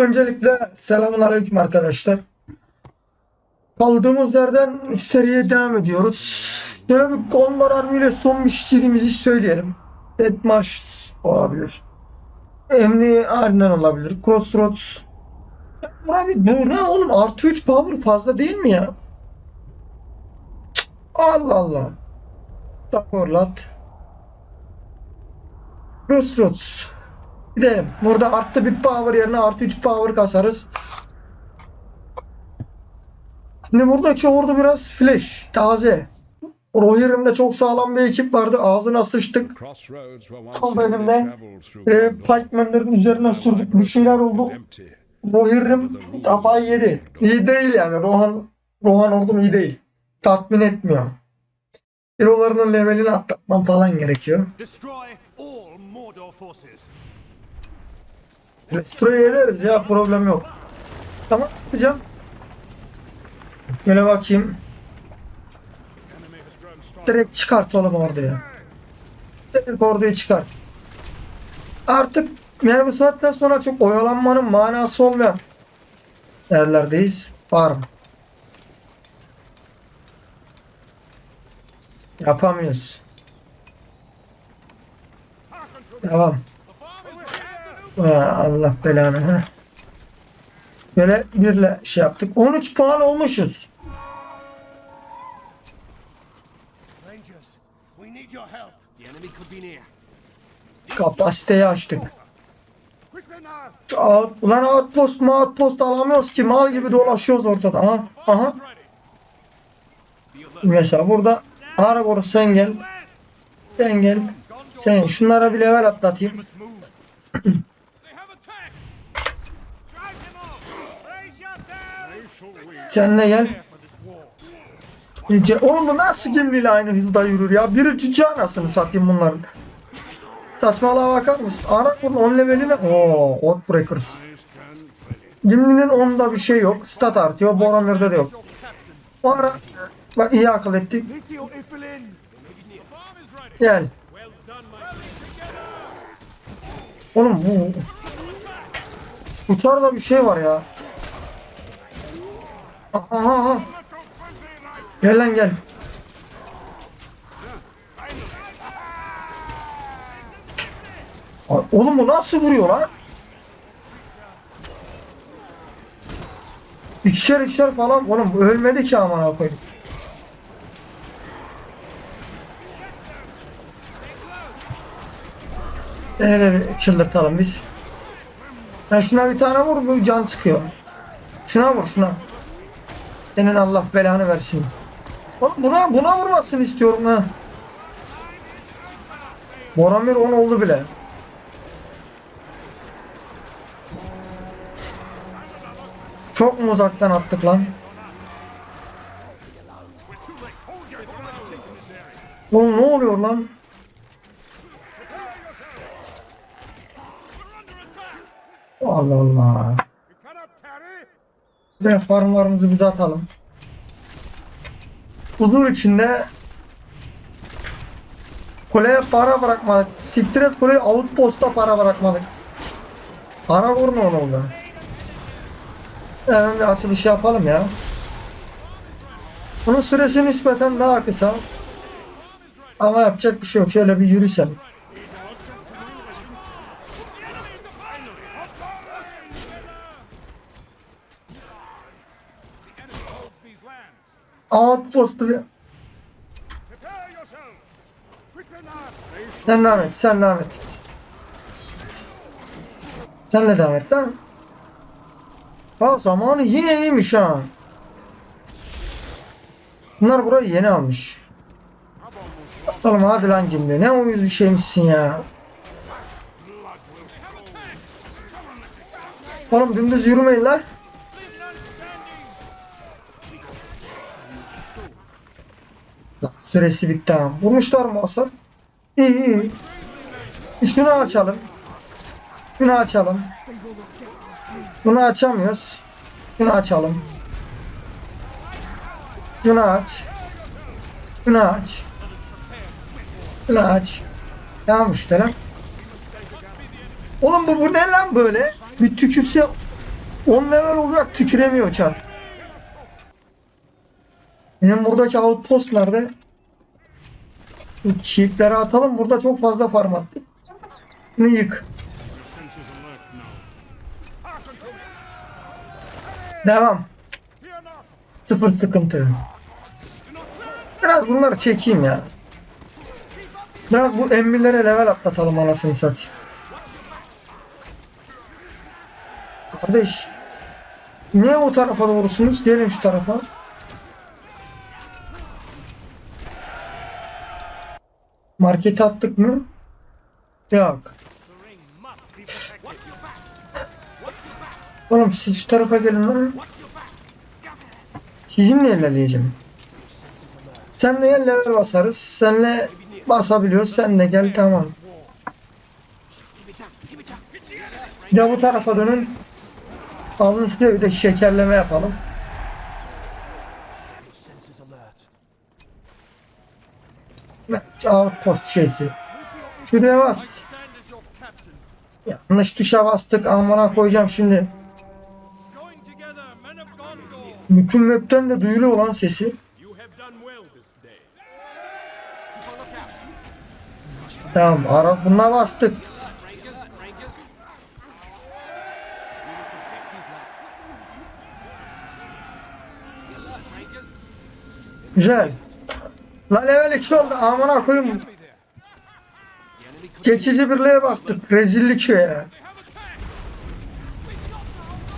Öncelikle selamun aleyküm arkadaşlar. Kaldığımız yerden seriye devam ediyoruz. Bir Konvar Army son bir şişirimizi söyleyelim. Deathmatch olabilir. Emni Arden olabilir. Crossroads. Abi bu ne oğlum? Artı 3 power fazla değil mi ya? Allah Allah. Takorlat. Crossroads. Gidelim. Burada artı bir power yerine artı 3 power kasarız. Şimdi buradaki ordu biraz flash, taze. Rohirrim'de çok sağlam bir ekip vardı. Ağzına sıçtık. Tam bölümde E, Pikeman'ların üzerine sürdük. Bir şeyler oldu. Rohirrim kafayı yedi. İyi değil yani. Rohan, Rohan ordum iyi değil. Tatmin etmiyor. Hero'larının levelini atlatmam falan gerekiyor. Restore ederiz ya problem yok. Tamam sıkacağım. Şöyle bakayım. Direkt çıkart oğlum orduyu. Direkt orduyu çıkart. Artık yani bu saatten sonra çok oyalanmanın manası olmayan yerlerdeyiz. Var mı? Yapamıyoruz. Devam. Ha, Allah belanı. Ha. Böyle birle şey yaptık. 13 puan olmuşuz. Kapasiteyi açtık. Out, ulan outpost mu outpost alamıyoruz ki mal gibi dolaşıyoruz ortada. Aha, aha. Mesela burada Aragorn sen gel. Sen gel. Sen şunlara bir level atlatayım. yourselves. Sen de gel. İyice, oğlum bu nasıl gemliyle aynı hızda yürür ya? Biri cüce anasını satayım bunların. Saçmalığa bakar mısın? Aragorn 10 leveline ooo Oathbreakers. Gimli'nin onda bir şey yok. Stat artıyor. Boromir'de de yok. Bu ara bak iyi akıl ettik. Gel. Oğlum bu uçarda bir şey var ya. Aha, aha. Gel lan gel. Ay, Oğlum bu nasıl vuruyor lan? İkişer ikişer falan. Oğlum ölmedi ki aman koyayım. Öyle bir çıldırtalım biz. Ya şuna bir tane vur bu can sıkıyor. Şuna vur şuna. Senin Allah belanı versin. Oğlum buna buna vurmasın istiyorum ha. Boromir 10 oldu bile. Çok mu uzaktan attık lan? Oğlum ne oluyor lan? Allah Allah. Ve farmlarımızı bize atalım. Huzur içinde kuleye para bırakmadık. Siktir et kuleyi outpost'a para bırakmadık. Para vurma onu oldu. Hemen bir açılış yapalım ya. Bunun süresi nispeten daha kısa. Ama yapacak bir şey yok. Şöyle bir yürüsem. Outpost'u. Sen devam et, sen devam et. Sen de devam et lan. Ha zamanı yine iyiymiş ha. Bunlar burayı yeni almış. Oğlum hadi lan cimri. Ne uyuz bir şeymişsin ya. Oğlum dümdüz yürümeyin lan. Süresi bitti ha. Vurmuşlar mı hasar? İyi iyi. Şunu açalım. Şunu açalım. Bunu açamıyoruz. Şunu açalım. Şunu aç. Şunu aç. Şunu aç. Tamam işte lan. Oğlum bu, bu ne lan böyle? Bir tükürse 10 level olacak tüküremiyor çar. Benim buradaki outpost nerede? Şu çiğitleri atalım. Burada çok fazla farm attık. Bunu yık. Devam. Sıfır sıkıntı. Biraz bunları çekeyim ya. Biraz bu emmilere level atlatalım anasını satayım. Kardeş. Niye o tarafa doğrusunuz? Gelin şu tarafa. Markete attık mı? Yok. Oğlum siz şu tarafa gelin lan. Sizinle ilerleyeceğim. Senle gel level basarız. Senle basabiliyoruz. Sen de gel tamam. Bir de bu tarafa dönün. Alın size bir de şekerleme yapalım. Outpost şeysi. Şuraya bas. Yanlış tuşa bastık. Amına koyacağım şimdi. Bütün map'ten de duyuluyor olan sesi. Tamam ara buna bastık. Güzel. La level 2 oldu amına koyayım. Geçici birliğe bastık. Rezillik ya.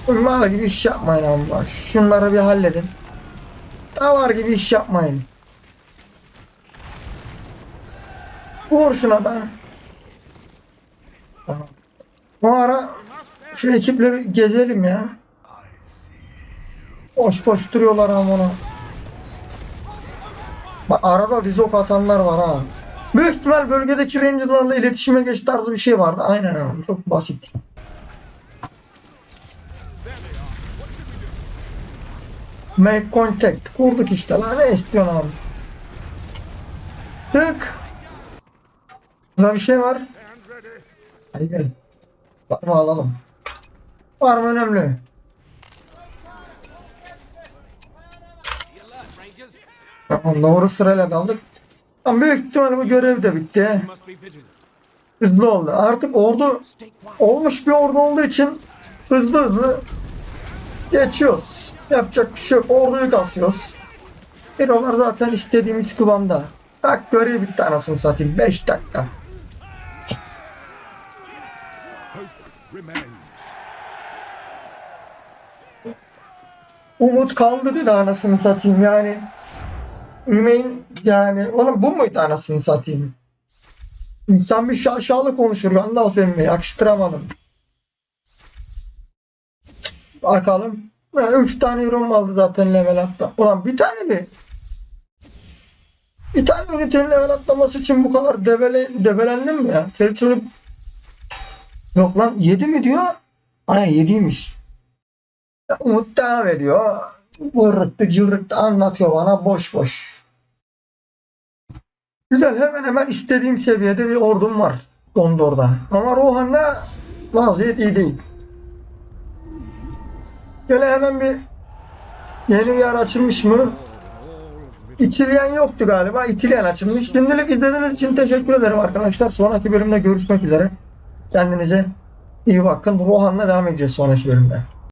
Mal gibi iş yapmayın ama. Şunları bir halledin. Davar gibi iş yapmayın. Vur şuna da. O ara şu ekiple gezelim ya. Boş boş duruyorlar amına. Bak arada dizok atanlar var ha. Büyük ihtimal bölgedeki rangerlarla iletişime geç tarzı bir şey vardı. Aynen abi. Çok basit. Make contact. Kurduk işte lan. Ne istiyorsun abi? Tık. Burada bir şey var. Hadi gel. Mı alalım. Var mı önemli? Tamam doğru sırayla kaldık. Tamam, büyük ihtimal bu görev de bitti. Hızlı oldu. Artık ordu olmuş bir ordu olduğu için hızlı hızlı geçiyoruz. Yapacak bir şey yok. Orduyu kasıyoruz. Hero'lar zaten istediğimiz kıvamda. Bak görev bitti anasını satayım. 5 dakika. Umut kaldı bir de anasını satayım yani. Remain yani oğlum bu muydu anasını satayım? İnsan bir şaşalı konuşur. Gandalf emmi yakıştıramadım. Bakalım. Yani üç tane yorum aldı zaten level atla. Ulan bir tane mi? Bir tane ünitenin level atlaması için bu kadar debele, debelendim mi ya? Territory... Yok lan 7 mi diyor? Aynen 7'ymiş. Umut devam ediyor. Vırrıktı cılrıktı anlatıyor bana boş boş. Güzel hemen hemen istediğim seviyede bir ordum var Gondor'da. Ama Rohan'da vaziyet iyi değil. Şöyle hemen bir yeni bir yer açılmış mı? İtilyen yoktu galiba. İtilyen açılmış. Şimdilik izlediğiniz için teşekkür ederim arkadaşlar. Sonraki bölümde görüşmek üzere. Kendinize iyi bakın. Rohan'la devam edeceğiz sonraki bölümde.